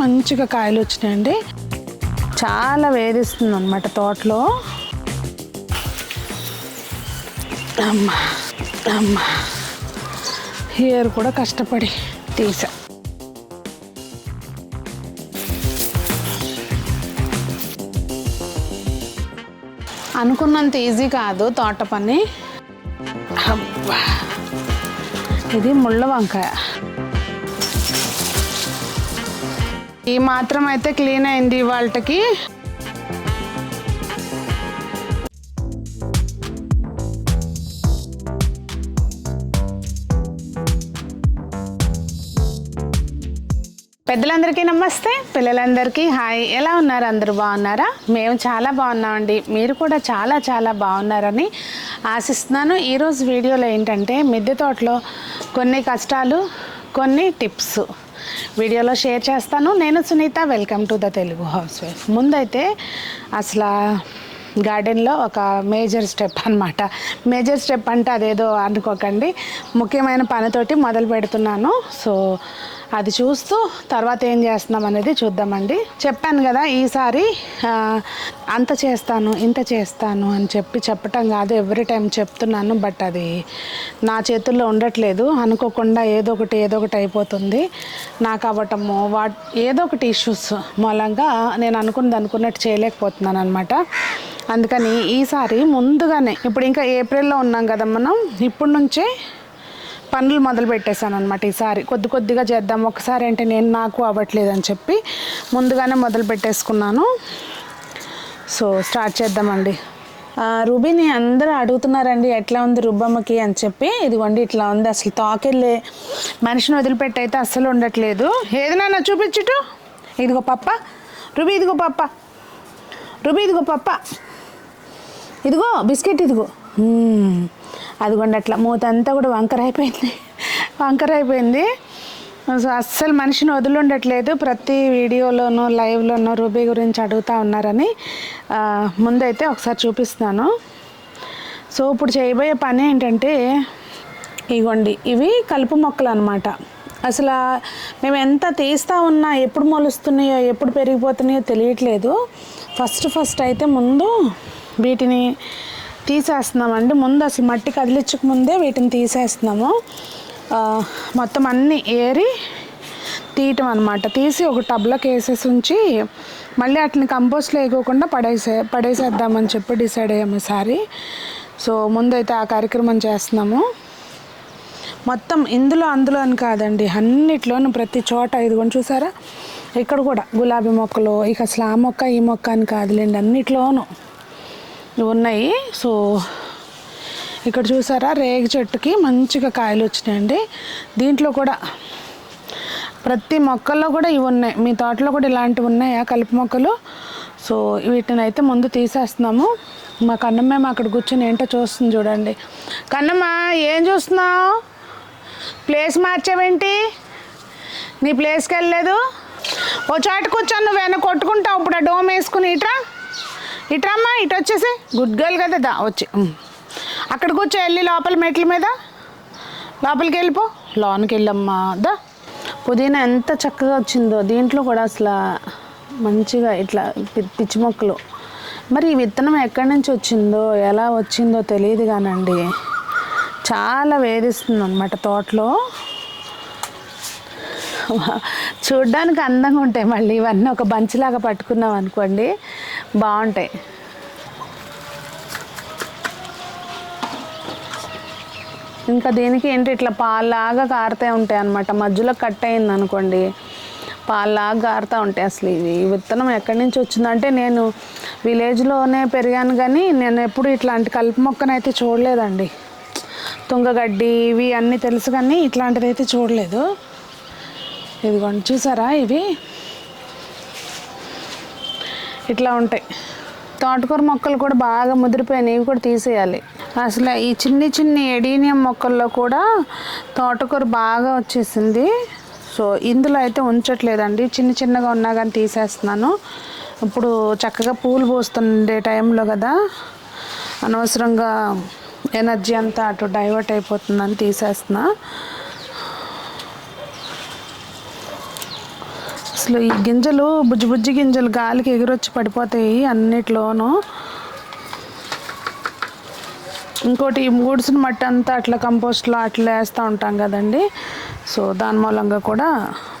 మంచిగా కాయలు వచ్చినాయండి. చాలా వేధిస్తుంది అనమాట తోటలో. అమ్మా అమ్మా. హియర్ కూడా కష్టపడి తీసా. అనుకున్నంత ఈజీ కాదు తోట పని. ఇది ముళ్ళ వంకాయ. ఈ మాత్రం అయితే క్లీన్ అయింది వాళ్ళకి పెద్దలందరికీ నమస్తే పిల్లలందరికీ హాయ్. ఎలా ఉన్నారు? అందరూ బాగున్నారా? మేము చాలా బాగున్నామండి. మీరు కూడా చాలా చాలా బాగున్నారని ఆశిస్తున్నాను. ఈరోజు వీడియోలో ఏంటంటే మిద్దె తోటలో కొన్ని కష్టాలు కొన్ని టిప్స్. వీడియోలో షేర్ చేస్తాను. నేను Sunitha welcome to the Telugu house wife ముందైతే అసలు గార్డెన్లో ఒక మేజర్ స్టెప్ అన్నమాట. మేజర్ స్టెప్ అంటే అదేదో అనుకోకండి. ముఖ్యమైన పనితోటి మొదలు పెడుతున్నాను. సో అది చూస్తూ తర్వాత ఏం చేస్తున్నాం అనేది చూద్దామండి. చెప్పాను కదా ఈసారి అంత చేస్తాను ఇంత చేస్తాను అని చెప్పి చెప్పటం కాదు ఎవ్రీ టైం చెప్తున్నాను బట్ అది నా చేతుల్లో ఉండట్లేదు. అనుకోకుండా ఏదో ఒకటి ఏదో ఒకటి అయిపోతుంది. నాకు అవ్వటము వా ఏదో ఒకటి ఇష్యూస్ మూలంగా నేను అనుకున్నది అనుకున్నట్టు చేయలేకపోతున్నాను అనమాట అందుకని ఈసారి ముందుగానే ఇప్పుడు ఇంకా ఏప్రిల్లో ఉన్నాం కదా మనం ఇప్పటి నుంచే పనులు మొదలు పెట్టేశాను అనమాట ఈసారి. కొద్ది కొద్దిగా చేద్దాం. ఒకసారి అంటే నేను నాకు అవ్వట్లేదు అని చెప్పి ముందుగానే మొదలు పెట్టేసుకున్నాను. సో స్టార్ట్ చేద్దామండి. రుబీని అందరూ అడుగుతున్నారండి ఎట్లా ఉంది రుబ్బమ్మకి అని చెప్పి. ఇదిగోండి ఇట్లా ఉంది. అసలు తాకెళ్ళే మనిషిని వదిలిపెట్టి అయితే అస్సలు ఉండట్లేదు. ఏదైనా చూపించుటు? ఇదిగో పప్ప. రుబీ ఇదిగో పప్ప. రుబీ ఇదిగో పప్ప. ఇదిగో బిస్కెట్ ఇదిగో. అదిగోండి అట్లా. మూత అంతా కూడా వంకర అయిపోయింది. వంకర అయిపోయింది. సో అస్సలు మనిషిని వదిలిండట్లేదు. ప్రతి వీడియోలోనూ లైవ్లోనూ రూబీ గురించి అడుగుతూ ఉన్నారని ముందైతే ఒకసారి చూపిస్తున్నాను. సో ఇప్పుడు చేయబోయే పని ఏంటంటే ఇగోండి. ఇవి కలుపు మొక్కలు అనమాట అసలు మేము ఎంత తీస్తూ ఉన్నా ఎప్పుడు మొలుస్తున్నాయో ఎప్పుడు పెరిగిపోతున్నాయో తెలియట్లేదు. ఫస్ట్ ఫస్ట్ అయితే ముందు వీటిని తీసేస్తున్నామండి. ముందు అసలు మట్టి కదిలించక ముందే వీటిని తీసేస్తున్నాము. మొత్తం అన్నీ ఏరి తీయటం అనమాట తీసి ఒక టబ్లోకి వేసేసి ఉంచి మళ్ళీ వాటిని కంపోస్ట్లో వేయకోకుండా పడేసే పడేసేద్దామని చెప్పి డిసైడ్ అయ్యాము ఈసారి సో ముందైతే ఆ కార్యక్రమం చేస్తున్నాము. మొత్తం ఇందులో అందులో అని కాదండి అన్నిట్లోనూ ప్రతి చోట ఇదిగోండి చూసారా? ఇక్కడ కూడా గులాబీ మొక్కలు ఇక అసలు ఆ మొక్క ఈ మొక్క అని కాదులేండి అన్నిట్లోనూ. ఉన్నాయి. సో ఇక్కడ చూసారా రేగి చెట్టుకి మంచిగా కాయలు వచ్చినాయండి. దీంట్లో కూడా ప్రతి మొక్కల్లో కూడా ఇవి ఉన్నాయి. మీ తోటలో కూడా ఇలాంటివి ఉన్నాయా కలుపు మొక్కలు? సో వీటిని అయితే ముందు తీసేస్తున్నాము. మా కన్నమ్మ అక్కడ కూర్చొని ఏంటో చూస్తుంది చూడండి. కన్నమ్మ ఏం చూస్తున్నావు? ప్లేస్ మార్చావేంటి? నీ ప్లేస్కి వెళ్ళలేదు? ఓ చాటు కూర్చొని నువ్వు వెన కొట్టుకుంటావు ఇప్పుడు ఆ డోమ్ వేసుకుని ఇట్రా. ఇట్రమ్మా ఇటు వచ్చేసి. గుడ్ గర్ల్ కదా దా వచ్చి. అక్కడికి అక్కడ కూర్చో వెళ్ళి లోపల మెట్ల మీద. లోపలికి వెళ్ళిపో. లోనికి వెళ్ళమ్మా దా. పుదీనా ఎంత చక్కగా వచ్చిందో దీంట్లో కూడా అసలు మంచిగా ఇట్లా పిచ్చి మొక్కలు. మరి ఈ విత్తనం ఎక్కడి నుంచి వచ్చిందో ఎలా వచ్చిందో తెలియదు కానండి. చాలా వేధిస్తుంది అనమాట తోటలో చూడ్డానికి అందంగా ఉంటాయి మళ్ళీ ఇవన్నీ. ఒక బంచిలాగా పట్టుకున్నాం అనుకోండి. బాగుంటాయి. ఇంకా దీనికి ఏంటి ఇట్లా పాల్లాగా కారుతూ ఉంటాయి అనమాట మధ్యలో కట్ అయింది అనుకోండి. పాల్లాగా కారుతూ ఉంటాయి అసలు ఇవి. విత్తనం ఎక్కడి నుంచి వచ్చిందంటే నేను విలేజ్లోనే పెరిగాను కానీ నేను ఎప్పుడు ఇట్లాంటి కలుపు మొక్కనైతే చూడలేదండి. తుంగగడ్డి ఇవి అన్నీ తెలుసు కానీ ఇట్లాంటిది అయితే చూడలేదు. ఇదిగోండి చూసారా ఇవి? ఇట్లా ఉంటాయి. తోటకూర మొక్కలు కూడా బాగా ముదిరిపోయినాయి ఇవి కూడా తీసేయాలి. అసలు ఈ చిన్ని చిన్ని ఎడీనియం మొక్కల్లో కూడా తోటకూర బాగా వచ్చేసింది. సో ఇందులో అయితే ఉంచట్లేదండి. చిన్న చిన్నగా ఉన్నా కానీ తీసేస్తున్నాను. ఇప్పుడు చక్కగా పూలు పూస్తుండే టైంలో కదా. అనవసరంగా ఎనర్జీ అంతా అటు డైవర్ట్ అయిపోతుందని తీసేస్తున్నా. అసలు ఈ గింజలు బుజ్జి బుజ్జి గింజలు గాలికి ఎగురొచ్చి పడిపోతాయి అన్నిట్లోనూ. ఇంకోటి ఈ మూడ్సిన మట్టి అంతా అట్లా కంపోస్ట్లో అట్లా వేస్తూ ఉంటాం కదండి. సో దాని మూలంగా కూడా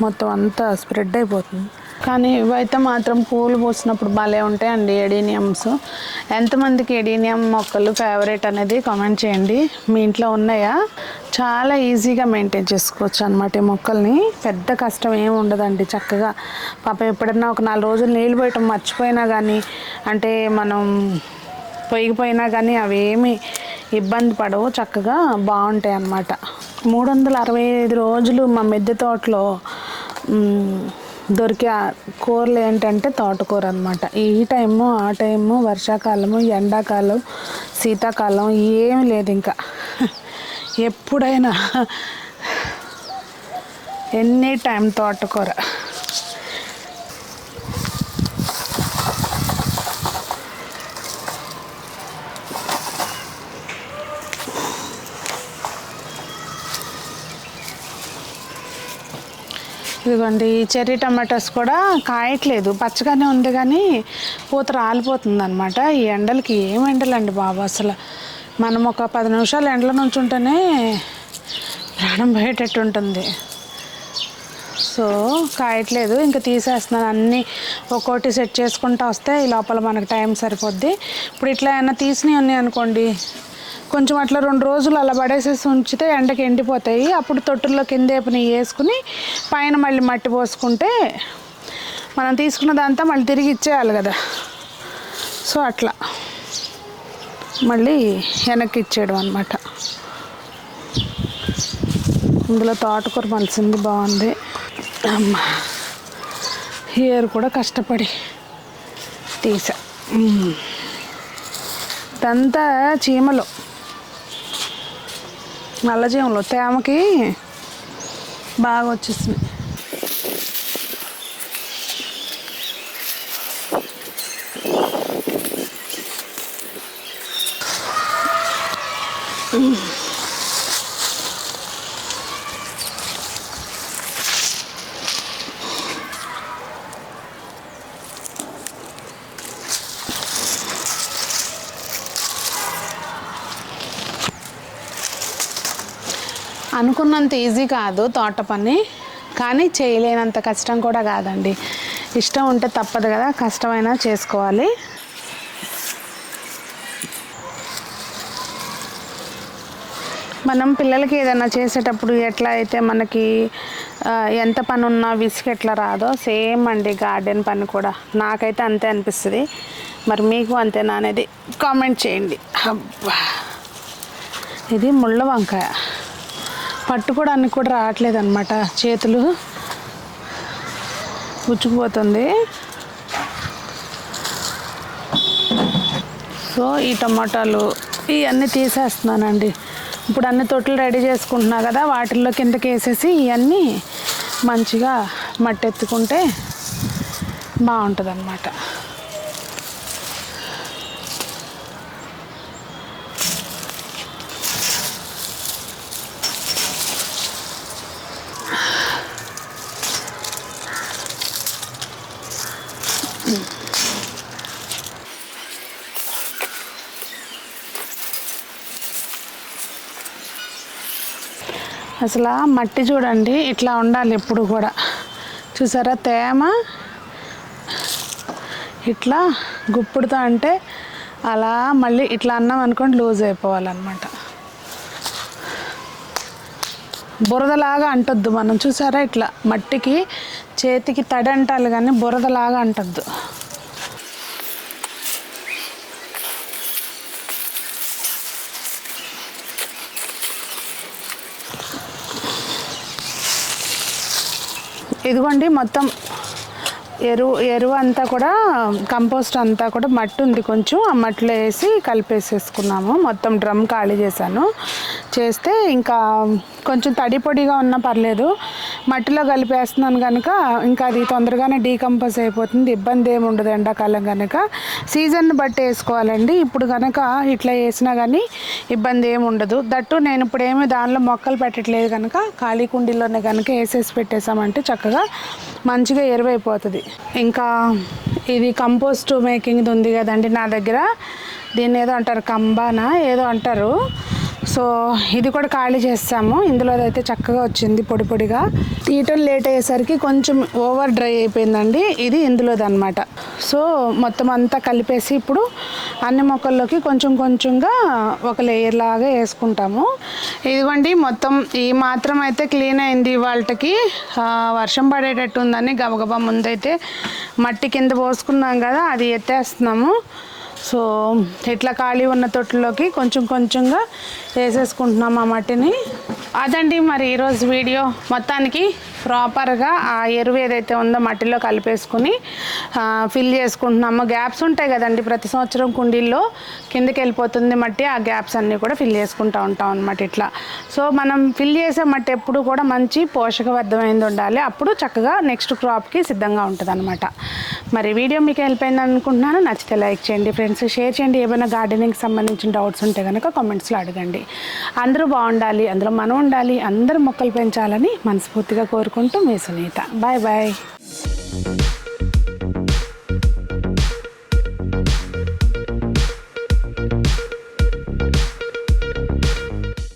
మొత్తం అంతా స్ప్రెడ్ అయిపోతుంది. కానీ ఇవైతే మాత్రం పూలు పూసినప్పుడు భలే ఉంటాయండి ఎడీనియమ్స్ ఎంతమందికి ఎడీనియం మొక్కలు ఫేవరెట్ అనేది కామెంట్ చేయండి. మీ ఇంట్లో ఉన్నాయా? చాలా ఈజీగా మెయింటైన్ చేసుకోవచ్చు అనమాట ఈ మొక్కల్ని. పెద్ద కష్టం ఏమి ఉండదండి చక్కగా. పాప ఎప్పుడన్నా ఒక నాలుగు రోజులు నీళ్ళు పోయటం మర్చిపోయినా కానీ అంటే మనం పొయ్యిపోయినా కానీ అవి ఏమి ఇబ్బంది పడవు చక్కగా బాగుంటాయి అన్నమాట మూడు వందల అరవై ఐదు రోజులు మా మిద్దె తోటలో దొరికే కూరలు ఏంటంటే తోటకూర అనమాట ఈ టైము ఆ టైము వర్షాకాలము ఎండాకాలం శీతాకాలం ఏమి లేదు ఇంకా. ఎప్పుడైనా ఎనీ టైం తోటకూర. ఇదిగోండి ఈ చెర్రీ టమాటోస్ కూడా కాయట్లేదు. పచ్చగానే ఉంది కానీ పూత రాలిపోతుంది అనమాట ఈ ఎండలకి ఏం ఎండలండి బాబు అసలు. మనం ఒక పది నిమిషాలు ఎండలో నుంచి ఉంటేనే ప్రాణం పోయేటట్టు ఉంటుంది సో కాయట్లేదు. ఇంకా తీసేస్తున్నాను. అన్నీ ఒక్కోటి సెట్ చేసుకుంటా వస్తే ఈ లోపల మనకు టైం సరిపోద్ది. ఇప్పుడు ఇట్లా ఏమైనా తీసినవి ఉన్నాయి అనుకోండి కొంచెం అట్లా రెండు రోజులు అలా పడేసేసి ఉంచితే ఎండకి ఎండిపోతాయి. అప్పుడు తొట్టుల్లో కింద నెయ్యి వేసుకుని పైన మళ్ళీ మట్టి పోసుకుంటే మనం తీసుకున్నదంతా మళ్ళీ తిరిగి ఇచ్చేయాలి కదా. సో అట్లా మళ్ళీ వెనక్కి ఇచ్చేయడం అనమాట ఇందులో తోటకూర మలిసింది బాగుంది. అమ్మ హియర్ కూడా కష్టపడి తీసా. ఇదంతా చీమలు. నల్ల చీమలు తేమకి బాగా వచ్చేసింది అనుకున్నంత ఈజీ కాదు తోట పని కానీ చేయలేనంత కష్టం కూడా కాదండి. ఇష్టం ఉంటే తప్పదు కదా కష్టమైనా చేసుకోవాలి. మనం పిల్లలకి ఏదైనా చేసేటప్పుడు ఎట్లా అయితే మనకి ఎంత పని ఉన్నా విసుగు ఎట్లా రాదో సేమ్ అండి గార్డెన్ పని కూడా. నాకైతే అంతే అనిపిస్తుంది. మరి మీకు అంతేనా అనేది కామెంట్ చేయండి. అబ్బా! ఇది ముళ్ళ వంకాయ. పట్టుకోవడానికి కూడా రావట్లేదు అనమాట చేతులు ఉచ్చుకుపోతుంది. సో ఈ టమాటాలు ఇవన్నీ తీసేస్తున్నానండి. ఇప్పుడు అన్ని తొట్లు రెడీ చేసుకుంటున్నా కదా వాటిల్లో కిందకి వేసేసి ఇవన్నీ మంచిగా మట్టెత్తుకుంటే బాగుంటుంది అన్నమాట అసలు మట్టి చూడండి ఇట్లా ఉండాలి ఎప్పుడు కూడా. చూసారా తేమ? ఇట్లా గుప్పుడుతో అంటే అలా మళ్ళీ ఇట్లా అన్నాం అనుకోండి లూజ్ అయిపోవాలన్నమాట. బురదలాగా అంటొద్దు మనం చూసారా ఇట్లా? మట్టికి చేతికి తడి అంటాలి కానీ బురదలాగా అంటొద్దు. ఇదిగోండి మొత్తం ఎరువు ఎరువు అంతా కూడా కంపోస్ట్ అంతా కూడా మట్టి ఉంది కొంచెం. ఆ మట్టిలో వేసి కలిపేసేసుకున్నాము. మొత్తం డ్రమ్ ఖాళీ చేశాను. చేస్తే ఇంకా కొంచెం తడి పొడిగా ఉన్నా పర్లేదు. మట్టిలో కలిపేస్తున్నాను కనుక ఇంకా అది తొందరగానే డీకంపోజ్ అయిపోతుంది. ఇబ్బంది ఏమి ఉండదు ఎండాకాలం కనుక సీజన్ బట్టి వేసుకోవాలండి. ఇప్పుడు కనుక ఇట్లా వేసినా కానీ ఇబ్బంది ఏమి ఉండదు. దట్టు నేను ఇప్పుడు ఏమి దానిలో మొక్కలు పెట్టట్లేదు కనుక ఖాళీ కుండీలోనే కనుక వేసేసి పెట్టేసామంటే చక్కగా మంచిగా ఎరువైపోతుంది. ఇంకా ఇది కంపోస్ట్ మేకింగ్ది ఉంది కదండి నా దగ్గర. దీన్ని ఏదో అంటారు కంబానా? ఏదో అంటారు. సో ఇది కూడా ఖాళీ చేస్తాము. ఇందులో అయితే చక్కగా వచ్చింది పొడి పొడిగా. తీయటం లేట్ అయ్యేసరికి కొంచెం ఓవర్ డ్రై అయిపోయిందండి. ఇది ఇందులోదన్నమాట సో మొత్తం అంతా కలిపేసి ఇప్పుడు అన్ని మొక్కల్లోకి కొంచెం కొంచెంగా ఒక లేయర్ లాగా వేసుకుంటాము. ఇదిగోండి మొత్తం ఈ మాత్రం అయితే క్లీన్ అయింది వాళ్ళకి వర్షం పడేటట్టు ఉందని గబగబా ముందైతే మట్టి కింద పోసుకున్నాం కదా అది ఎత్తేస్తున్నాము. సో ఇట్లా ఖాళీ ఉన్న తొట్టులోకి కొంచెం కొంచెంగా వేసేసుకుంటున్నాం ఆ మట్టిని. అదండి మరి ఈరోజు వీడియో. మొత్తానికి ప్రాపర్గా ఆ ఎరువు ఏదైతే ఉందో మట్టిలో కలిపేసుకుని ఫిల్ చేసుకుంటున్నాము. గ్యాప్స్ ఉంటాయి కదండి ప్రతి సంవత్సరం కుండీల్లో. కిందకి వెళ్ళిపోతుంది మట్టి ఆ గ్యాప్స్ అన్నీ కూడా ఫిల్ చేసుకుంటూ ఉంటాం అనమాట ఇట్లా. సో మనం ఫిల్ చేసే మట్టి ఎప్పుడు కూడా మంచి పోషకబద్ధమైంది ఉండాలి. అప్పుడు చక్కగా నెక్స్ట్ క్రాప్కి సిద్ధంగా ఉంటుంది అనమాట మరి వీడియో మీకు హెల్ప్ అయింది అనుకుంటున్నాను. నచ్చితే లైక్ చేయండి ఫ్రెండ్స్ షేర్ చేయండి. ఏమైనా గార్డెనింగ్కి సంబంధించిన డౌట్స్ ఉంటే కనుక కామెంట్స్లో అడగండి. అందరూ బాగుండాలి అందులో మనం ఉండాలి అందరూ మొక్కలు పెంచాలని మనస్ఫూర్తిగా కోరుకుంటూ మీ సునీత. Bye bye